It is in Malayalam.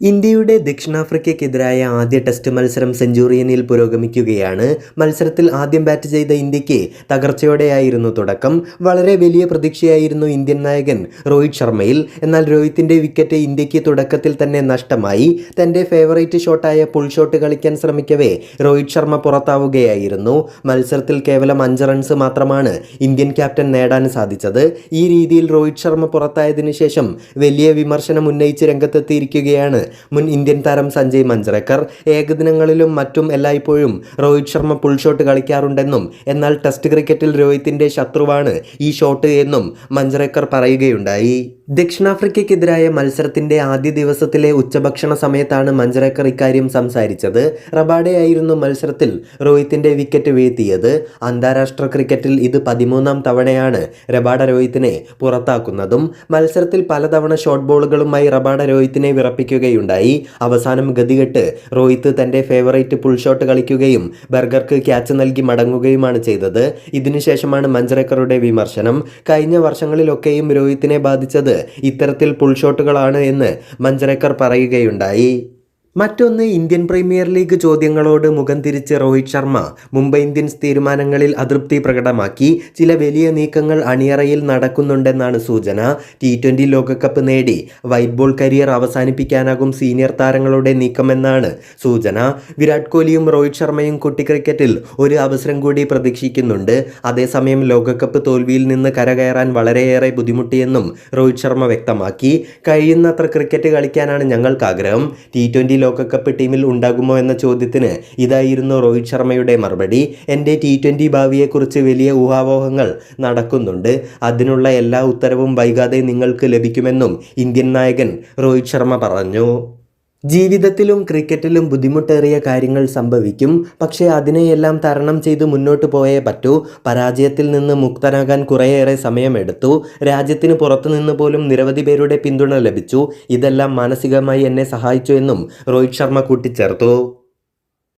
ഇന്ത്യയുടെ ദക്ഷിണാഫ്രിക്കയ്ക്കെതിരായ ആദ്യ ടെസ്റ്റ് മത്സരം സെഞ്ചുറിയനിൽ പുരോഗമിക്കുകയാണ്. മത്സരത്തിൽ ആദ്യം ബാറ്റ് ചെയ്ത ഇന്ത്യയ്ക്ക് തകർച്ചയോടെയായിരുന്നു തുടക്കം. വളരെ വലിയ പ്രതീക്ഷയായിരുന്നു ഇന്ത്യൻ നായകൻ രോഹിത് ശർമ്മയിൽ. എന്നാൽ രോഹിത്തിന്റെ വിക്കറ്റ് ഇന്ത്യയ്ക്ക് തുടക്കത്തിൽ തന്നെ നഷ്ടമായി. തന്റെ ഫേവറേറ്റ് ഷോട്ടായ പുൾ ഷോട്ട് കളിക്കാൻ ശ്രമിക്കവേ രോഹിത് ശർമ്മ പുറത്താവുകയായിരുന്നു. മത്സരത്തിൽ കേവലം അഞ്ച് റൺസ് മാത്രമാണ് ഇന്ത്യൻ ക്യാപ്റ്റൻ നേടാൻ സാധിച്ചത്. ഈ രീതിയിൽ രോഹിത് ശർമ്മ പുറത്തായതിനു ശേഷം വലിയ വിമർശനം ഉന്നയിച്ച് രംഗത്തെത്തിയിരിക്കുകയാണ് മുൻ ഇന്ത്യൻ താരം സഞ്ജയ് മഞ്ജറേക്കർ ഏകദിനങ്ങളിലും മറ്റും എല്ലായ്പ്പോഴും രോഹിത് ശർമ്മ പുൾ ഷോട്ട് കളിക്കാറുണ്ടെന്നും എന്നാൽ ടെസ്റ്റ് ക്രിക്കറ്റിൽ രോഹിത്തിന്റെ ശത്രുവാണ് ഈ ഷോട്ട് എന്നും മഞ്ജറേക്കർ പറയുകയുണ്ടായി. ദക്ഷിണാഫ്രിക്കയ്ക്കെതിരായ മത്സരത്തിന്റെ ആദ്യ ദിവസത്തിലെ ഉച്ചഭക്ഷണ സമയത്താണ് മഞ്ജറേക്കർ ഇക്കാര്യം സംസാരിച്ചത്. റബാഡയായിരുന്നു മത്സരത്തിൽ രോഹിത്തിന്റെ വിക്കറ്റ് വീഴ്ത്തിയത്. അന്താരാഷ്ട്ര ക്രിക്കറ്റിൽ ഇത് പതിമൂന്നാം തവണയാണ് റബാഡ രോഹിത്തിനെ പുറത്താക്കുന്നതും മത്സരത്തിൽ പലതവണ ഷോർട്ട് ബോളുകളുമായി റബാഡ രോഹിത്തിനെ വിറപ്പിക്കുകയുണ്ടായി അവസാനം ഗതികെട്ട് റോഹിത്ത് തന്റെ ഫേവറേറ്റ് പുൾ ഷോട്ട് കളിക്കുകയും ബർഗർക്ക് ക്യാച്ച് നൽകി മടങ്ങുകയുമാണ് ചെയ്തത്. ഇതിനുശേഷമാണ് മഞ്ചരക്കറുടെ വിമർശനം. കഴിഞ്ഞ വർഷങ്ങളിലൊക്കെയും രോഹിത്തിനെ ബാധിച്ചത് ഇത്തരത്തിൽ പുൾ ഷോട്ടുകളാണ് എന്ന് മഞ്ചരക്കർ പറയുകയുണ്ടായി. മറ്റൊന്ന് ഇന്ത്യൻ പ്രീമിയർ ലീഗ് ചോദ്യങ്ങളോട് മുഖം തിരിച്ച് രോഹിത് ശർമ്മ. മുംബൈ ഇന്ത്യൻസ് തീരുമാനങ്ങളിൽ അതൃപ്തി പ്രകടമാക്കി. ചില വലിയ നീക്കങ്ങൾ അണിയറയിൽ നടക്കുന്നുണ്ടെന്നാണ് സൂചന. ടി ട്വന്റി ലോകകപ്പ് നേടി. വൈറ്റ് ബോൾ കരിയർ അവസാനിപ്പിക്കാനാകും സീനിയർ താരങ്ങളുടെ നീക്കമെന്നാണ് സൂചന. വിരാട് കോഹ്ലിയും രോഹിത് ശർമ്മയും കുട്ടി ക്രിക്കറ്റിൽ ഒരു അവസരം കൂടി പ്രതീക്ഷിക്കുന്നുണ്ട്. അതേസമയം ലോകകപ്പ് തോൽവിയിൽ നിന്ന് കരകയറാൻ വളരെയേറെ ബുദ്ധിമുട്ടിയെന്നും രോഹിത് ശർമ്മ വ്യക്തമാക്കി. കഴിയുന്നത്ര ക്രിക്കറ്റ് കളിക്കാനാണ് ഞങ്ങൾക്ക് ആഗ്രഹം ടി ട്വന്റി ലോകകപ്പ് ടീമിൽ ഉണ്ടാകുമോ എന്ന ചോദ്യത്തിന് ഇതായിരുന്നു രോഹിത് ശർമ്മയുടെ മറുപടി. എന്റെ ടി ട്വന്റി ഭാവിയെക്കുറിച്ച് വലിയ ഊഹാപോഹങ്ങൾ നടക്കുന്നുണ്ട്. അതിനുള്ള എല്ലാ ഉത്തരവും വൈകാതെ നിങ്ങൾക്ക് ലഭിക്കുമെന്നും ഇന്ത്യൻ നായകൻ രോഹിത് ശർമ്മ പറഞ്ഞു. ജീവിതത്തിലും ക്രിക്കറ്റിലും ബുദ്ധിമുട്ടേറിയ കാര്യങ്ങൾ സംഭവിക്കും. പക്ഷേ അതിനെയെല്ലാം തരണം ചെയ്ത് മുന്നോട്ട് പോയേ പറ്റൂ. പരാജയത്തിൽ നിന്ന് മുക്തനാകാൻ കുറേയേറെ സമയമെടുത്തു. രാജ്യത്തിന് പുറത്തു നിന്ന് പോലും നിരവധി പേരുടെ പിന്തുണ ലഭിച്ചു. ഇതെല്ലാം മാനസികമായി എന്നെ സഹായിച്ചു എന്നും രോഹിത് ശർമ്മ കൂട്ടിച്ചേർത്തു.